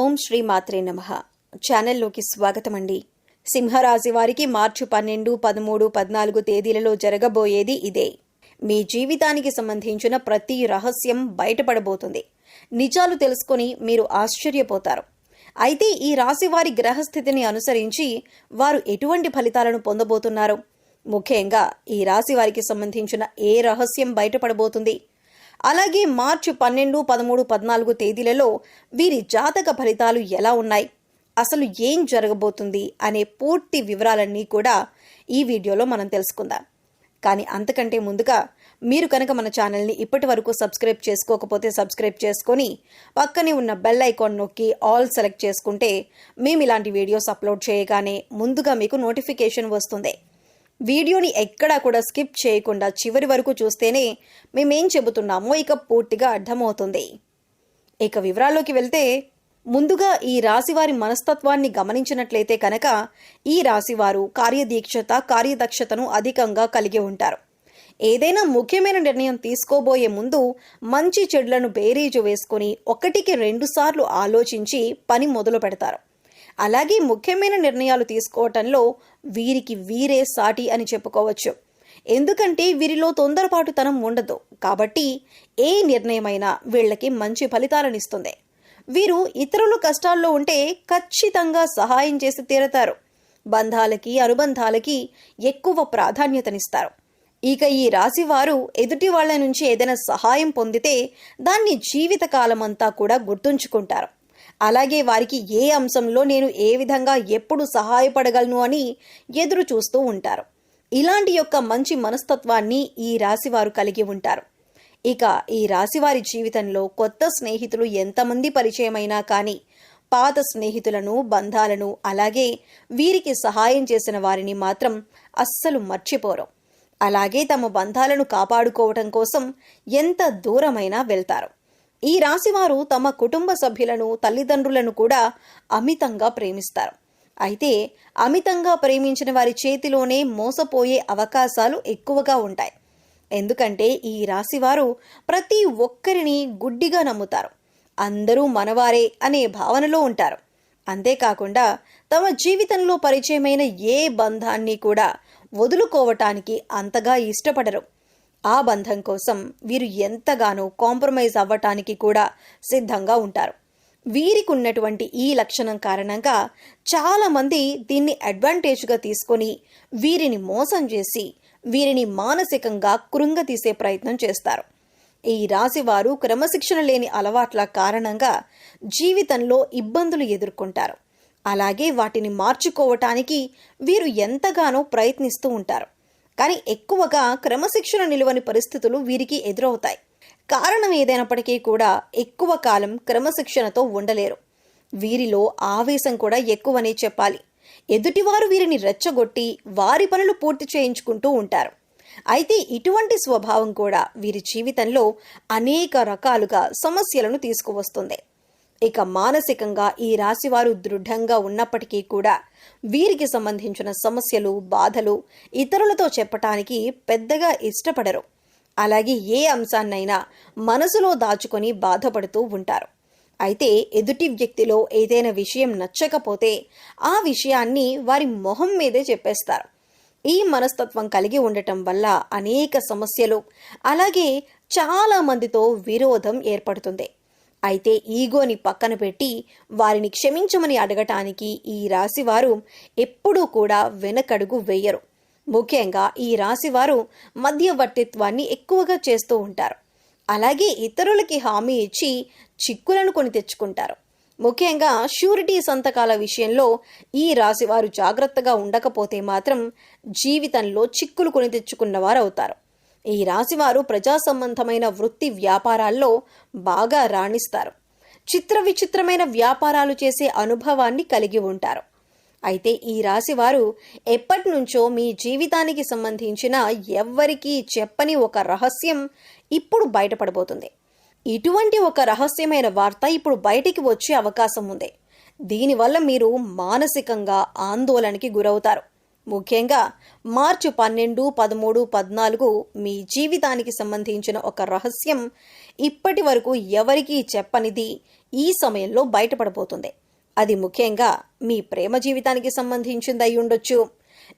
ఓం శ్రీ మాత్రే నమ. ఛానల్లోకి స్వాగతం అండి సింహరాశి వారికి మార్చి పన్నెండు పదమూడు పద్నాలుగు తేదీలలో జరగబోయేది ఇదే. మీ జీవితానికి సంబంధించిన ప్రతి రహస్యం బయటపడబోతుంది. నిజాలు తెలుసుకొని మీరు ఆశ్చర్యపోతారు. అయితే ఈ రాశి వారి గ్రహస్థితిని అనుసరించి వారు ఎటువంటి ఫలితాలను పొందబోతున్నారు? ముఖ్యంగా ఈ రాశి వారికి సంబంధించిన ఏ రహస్యం బయటపడబోతుంది? అలాగే మార్చి పన్నెండు పదమూడు పద్నాలుగు తేదీలలో వీరి జాతక ఫలితాలు ఎలా ఉన్నాయి? అసలు ఏం జరగబోతుంది? అనే పూర్తి వివరాలన్నీ కూడా ఈ వీడియోలో మనం తెలుసుకుందాం. కానీ అంతకంటే ముందుగా మీరు కనుక మన ఛానల్ని ఇప్పటి వరకు సబ్స్క్రైబ్ చేసుకోకపోతే సబ్స్క్రైబ్ చేసుకొని పక్కనే ఉన్న బెల్ ఐకాన్ నొక్కి ఆల్ సెలెక్ట్ చేసుకుంటే మేము ఇలాంటి వీడియోస్ అప్లోడ్ చేయగానే ముందుగా మీకు నోటిఫికేషన్ వస్తుంది. వీడియోని ఎక్కడా కూడా స్కిప్ చేయకుండా చివరి వరకు చూస్తేనే మేమేం చెబుతున్నామో ఇక పూర్తిగా అర్థమవుతుంది. ఇక వివరాల్లోకి వెళ్తే ముందుగా ఈ రాశివారి మనస్తత్వాన్ని గమనించినట్లయితే కనుక ఈ రాశివారు కార్యదీక్షత కార్యదక్షతను అధికంగా కలిగి ఉంటారు. ఏదైనా ముఖ్యమైన నిర్ణయం తీసుకోబోయే ముందు మంచి చెడులను బేరీజు వేసుకొని ఒకటికి రెండుసార్లు ఆలోచించి పని మొదలు పెడతారు అలాగే ముఖ్యమైన నిర్ణయాలు తీసుకోవటంలో వీరికి వీరే సాటి అని చెప్పుకోవచ్చు. ఎందుకంటే వీరిలో తొందరపాటుతనం ఉండదు. కాబట్టి ఏ నిర్ణయమైనా వీళ్ళకి మంచి ఫలితాలనిస్తుంది. వీరు ఇతరులు కష్టాల్లో ఉంటే ఖచ్చితంగా సహాయం చేసి తీరతారు. బంధాలకి అనుబంధాలకి ఎక్కువ ప్రాధాన్యతనిస్తారు. ఇక ఈ రాశి వారు ఎదుటి వాళ్ళ నుంచి ఏదైనా సహాయం పొందితే దాన్ని జీవితకాలమంతా కూడా గుర్తుంచుకుంటారు. అలాగే వారికి ఏ అంశంలో నేను ఏ విధంగా ఎప్పుడు సహాయపడగలను అని ఎదురు చూస్తూ ఉంటారు. ఇలాంటి యొక్క మంచి మనస్తత్వాన్ని ఈ రాశివారు కలిగి ఉంటారు. ఇక ఈ రాశివారి జీవితంలో కొత్త స్నేహితులు ఎంతమంది పరిచయమైనా కానీ పాత స్నేహితులను బంధాలను అలాగే వీరికి సహాయం చేసిన వారిని మాత్రం అస్సలు మర్చిపోరు. అలాగే తమ బంధాలను కాపాడుకోవటం కోసం ఎంత దూరమైనా వెళ్తారు. ఈ రాశివారు తమ కుటుంబ సభ్యులను తల్లిదండ్రులను కూడా అమితంగా ప్రేమిస్తారు. అయితే అమితంగా ప్రేమించిన వారి చేతిలోనే మోసపోయే అవకాశాలు ఎక్కువగా ఉంటాయి. ఎందుకంటే ఈ రాశివారు ప్రతి ఒక్కరిని గుడ్డిగా నమ్ముతారు. అందరూ మనవారే అనే భావనలో ఉంటారు. అంతేకాకుండా తమ జీవితంలో పరిచయమైన ఏ బంధాన్ని కూడా వదులుకోవటానికి అంతగా ఇష్టపడరు. ఆ బంధం కోసం వీరు ఎంతగానో కాంప్రమైజ్ అవ్వటానికి కూడా సిద్ధంగా ఉంటారు. వీరికి ఉన్నటువంటి ఈ లక్షణం కారణంగా చాలామంది దీన్ని అడ్వాంటేజ్గా తీసుకొని వీరిని మోసం చేసి వీరిని మానసికంగా కృంగతీసే ప్రయత్నం చేస్తారు. ఈ రాశివారు క్రమశిక్షణ లేని అలవాట్ల కారణంగా జీవితంలో ఇబ్బందులు ఎదుర్కొంటారు. అలాగే వాటిని మార్చుకోవటానికి వీరు ఎంతగానో ప్రయత్నిస్తూ ఉంటారు. కానీ ఎక్కువగా క్రమశిక్షణ నిలువని పరిస్థితులు వీరికి ఎదురవుతాయి. కారణం ఏదైనప్పటికీ కూడా ఎక్కువ కాలం క్రమశిక్షణతో ఉండలేరు. వీరిలో ఆవేశం కూడా ఎక్కువనే చెప్పాలి. ఎదుటివారు వీరిని రెచ్చగొట్టి వారి పనులు పూర్తి చేయించుకుంటూ ఉంటారు. అయితే ఇటువంటి స్వభావం కూడా వీరి జీవితంలో అనేక రకాలుగా సమస్యలను తీసుకువస్తుంది. ఇక మానసికంగా ఈ రాశివారు దృఢంగా ఉన్నప్పటికీ కూడా వీరికి సంబంధించిన సమస్యలు బాధలు ఇతరులతో చెప్పటానికి పెద్దగా ఇష్టపడరు. అలాగే ఏ అంశాన్నైనా మనసులో దాచుకొని బాధపడుతూ ఉంటారు. అయితే ఎదుటి వ్యక్తిలో ఏదైనా విషయం నచ్చకపోతే ఆ విషయాన్ని వారి మొహం మీదే చెప్పేస్తారు. ఈ మనస్తత్వం కలిగి ఉండటం వల్ల అనేక సమస్యలు అలాగే చాలా మందితో విరోధం ఏర్పడుతుంది. అయితే ఈగోని పక్కన పెట్టి వారిని క్షమించమని అడగటానికి ఈ రాశివారు ఎప్పుడూ కూడా వెనకడుగు వేయరు. ముఖ్యంగా ఈ రాశివారు మధ్యవర్తిత్వాన్ని ఎక్కువగా చేస్తూ ఉంటారు. అలాగే ఇతరులకి హామీ ఇచ్చి చిక్కులను కొని తెచ్చుకుంటారు. ముఖ్యంగా షూరిటీ సంతకాల విషయంలో ఈ రాశివారు జాగ్రత్తగా ఉండకపోతే మాత్రం జీవితంలో చిక్కులు కొని తెచ్చుకున్నవారు అవుతారు ఈ రాశివారు ప్రజా సంబంధమైన వృత్తి వ్యాపారాల్లో బాగా రాణిస్తారు. చిత్ర విచిత్రమైన వ్యాపారాలు చేసే అనుభవాన్ని కలిగి ఉంటారు. అయితే ఈ రాశివారు ఎప్పటి నుంచో మీ జీవితానికి సంబంధించిన ఎవ్వరికీ చెప్పని ఒక రహస్యం ఇప్పుడు బయటపడబోతుంది. ఇటువంటి ఒక రహస్యమైన వార్త ఇప్పుడు బయటికి వచ్చే అవకాశం ఉంది. దీనివల్ల మీరు మానసికంగా ఆందోళనకి గురవుతారు. ముఖ్యంగా మార్చి పన్నెండు పదమూడు పద్నాలుగు మీ జీవితానికి సంబంధించిన ఒక రహస్యం ఇప్పటి వరకు ఎవరికీ చెప్పనిది ఈ సమయంలో బయటపడబోతుంది. అది ముఖ్యంగా మీ ప్రేమ జీవితానికి సంబంధించింది అయి ఉండొచ్చు.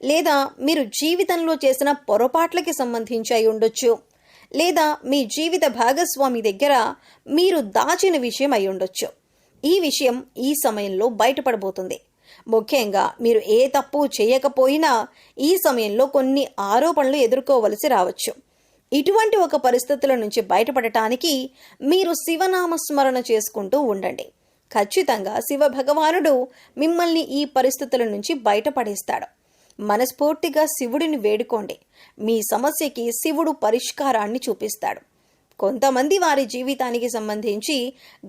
లేదా మీరు జీవితంలో చేసిన పొరపాట్లకి సంబంధించి అయి ఉండొచ్చు. లేదా మీ జీవిత భాగస్వామి దగ్గర మీరు దాచిన విషయం అయి ఉండొచ్చు. ఈ విషయం ఈ సమయంలో బయటపడబోతుంది. ముఖ్యంగా మీరు ఏ తప్పు చేయకపోయినా ఈ సమయంలో కొన్ని ఆరోపణలు ఎదుర్కోవలసి రావచ్చు. ఇటువంటి ఒక పరిస్థితుల నుంచి బయటపడటానికి మీరు శివనామస్మరణ చేసుకుంటూ ఉండండి. ఖచ్చితంగా శివ భగవానుడు మిమ్మల్ని ఈ పరిస్థితుల నుంచి బయటపడేస్తాడు. మనస్ఫూర్తిగా శివుడిని వేడుకోండి. మీ సమస్యకి శివుడు పరిష్కారాన్ని చూపిస్తాడు. కొంతమంది వారి జీవితానికి సంబంధించి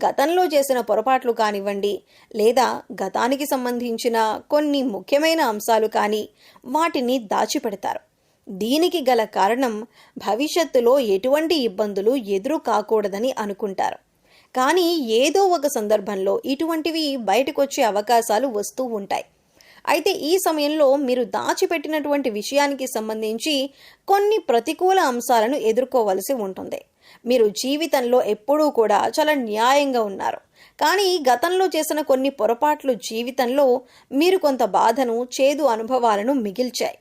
గతంలో చేసిన పొరపాట్లు కానివ్వండి లేదా గతానికి సంబంధించిన కొన్ని ముఖ్యమైన అంశాలు కానీ వాటిని దాచిపెడతారు. దీనికి గల కారణం భవిష్యత్తులో ఎటువంటి ఇబ్బందులు ఎదురు కాకూడదని అనుకుంటారు. కానీ ఏదో ఒక సందర్భంలో ఇటువంటివి బయటకొచ్చే అవకాశాలు వస్తూ ఉంటాయి. అయితే ఈ సమయంలో మీరు దాచిపెట్టినటువంటి విషయానికి సంబంధించి కొన్ని ప్రతికూల అంశాలను ఎదుర్కోవలసి ఉంటుంది. మీరు జీవితంలో ఎప్పుడూ కూడా చాలా న్యాయంగా ఉన్నారు. కానీ గతంలో చేసిన కొన్ని పొరపాట్లు జీవితంలో మీరు కొంత బాధను చేదు అనుభవాలను మిగిల్చాయి.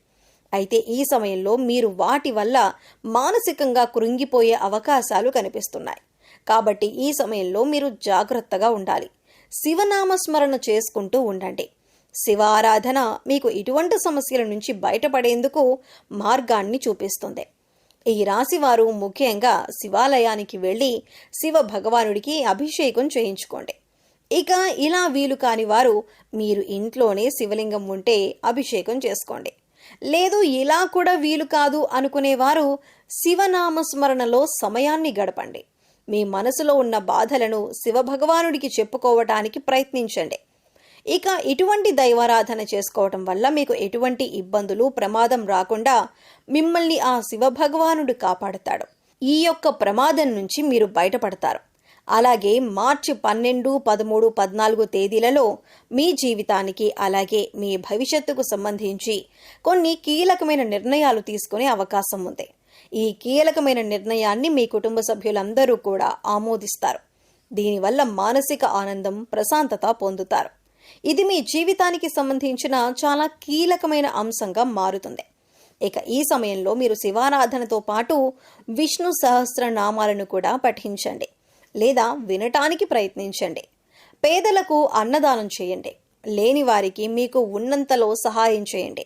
అయితే ఈ సమయంలో మీరు వాటి వల్ల మానసికంగా కృంగిపోయే అవకాశాలు కనిపిస్తున్నాయి. కాబట్టి ఈ సమయంలో మీరు జాగ్రత్తగా ఉండాలి. శివనామస్మరణ చేసుకుంటూ ఉండండి. శివారాధన మీకు ఇటువంటి సమస్యల నుంచి బయటపడేందుకు మార్గాన్ని చూపిస్తుంది. ఈ రాశివారు ముఖ్యంగా శివాలయానికి వెళ్ళి శివ భగవానుడికి అభిషేకం చేయించుకోండి. ఇక ఇలా వీలు కాని వారు మీరు ఇంట్లోనే శివలింగం ఉంటే అభిషేకం చేసుకోండి. లేదు ఇలా కూడా వీలు కాదు అనుకునేవారు శివనామస్మరణలో సమయాన్ని గడపండి. మీ మనసులో ఉన్న బాధలను శివభగవానుడికి చెప్పుకోవటానికి ప్రయత్నించండి. ఇక ఇటువంటి దైవారాధన చేసుకోవటం వల్ల మీకు ఎటువంటి ఇబ్బందులు ప్రమాదం రాకుండా మిమ్మల్ని ఆ శివభగవానుడు కాపాడుతాడు. ఈ యొక్క ప్రమాదం నుంచి మీరు బయటపడతారు. అలాగే మార్చి పన్నెండు పదమూడు పద్నాలుగు తేదీలలో మీ జీవితానికి అలాగే మీ భవిష్యత్తుకు సంబంధించి కొన్ని కీలకమైన నిర్ణయాలు తీసుకునే అవకాశం ఉంది. ఈ కీలకమైన నిర్ణయాన్ని మీ కుటుంబ సభ్యులందరూ కూడా ఆమోదిస్తారు. దీనివల్ల మానసిక ఆనందం ప్రశాంతత పొందుతారు. ఇది మీ జీవితానికి సంబంధించిన చాలా కీలకమైన అంశంగా మారుతుంది. ఇక ఈ సమయంలో మీరు శివారాధనతో పాటు విష్ణు సహస్రనామాలను కూడా పఠించండి. లేదా వినటానికి ప్రయత్నించండి. పేదలకు అన్నదానం చేయండి. లేని వారికి మీకు ఉన్నంతలో సహాయం చేయండి.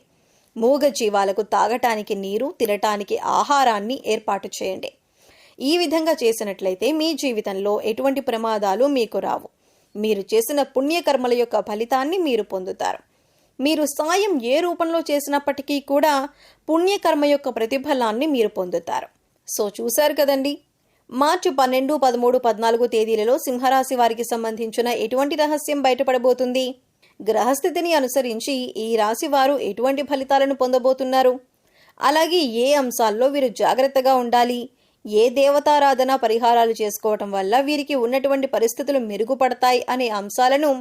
మూగ జీవాలకు తాగటానికి నీరు తినటానికి ఆహారాన్ని ఏర్పాటు చేయండి. ఈ విధంగా చేసినట్లయితే మీ జీవితంలో ఎటువంటి ప్రమాదాలు మీకు రావు. మీరు చేసిన పుణ్యకర్మల యొక్క ఫలితాన్ని మీరు పొందుతారు. మీరు సాయం ఏ రూపంలో చేసినప్పటికీ కూడా పుణ్యకర్మ యొక్క ప్రతిఫలాన్ని మీరు పొందుతారు. సో చూశారు కదండి? మార్చి పన్నెండు పదమూడు పద్నాలుగు తేదీలలో సింహరాశి వారికి సంబంధించిన ఎటువంటి రహస్యం బయటపడబోతుంది? గ్రహస్థితిని అనుసరించి ఈ రాశి వారు ఎటువంటి ఫలితాలను పొందబోతున్నారు? అలాగే ఏ అంశాల్లో వీరు జాగ్రత్తగా ఉండాలి? ఏ దేవతారాధన పరిహారాలు చేసుకోవటం వల్ల వీరికి ఉన్నటువంటి పరిస్థితులు మెరుగుపడతాయి అనే అంశాలను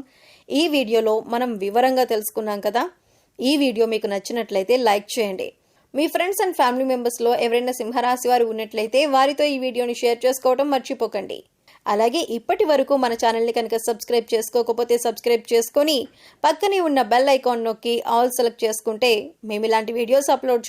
ఈ వీడియోలో మనం వివరంగా తెలుసుకున్నాం కదా. ఈ వీడియో మీకు నచ్చినట్లయితే లైక్ చేయండి. మీ ఫ్రెండ్స్ అండ్ ఫ్యామిలీ మెంబర్స్లో ఎవరైనా సింహరాశి వారు ఉన్నట్లయితే వారితో ఈ వీడియోని షేర్ చేసుకోవడం మర్చిపోకండి. అలాగే ఇప్పటి వరకు మన ఛానల్ని కనుక సబ్స్క్రైబ్ చేసుకోకపోతే సబ్స్క్రైబ్ చేసుకొని పక్కనే ఉన్న బెల్ ఐకాన్ నొక్కి ఆల్ సెలెక్ట్ చేసుకుంటే మేము ఇలాంటి వీడియోస్ అప్లోడ్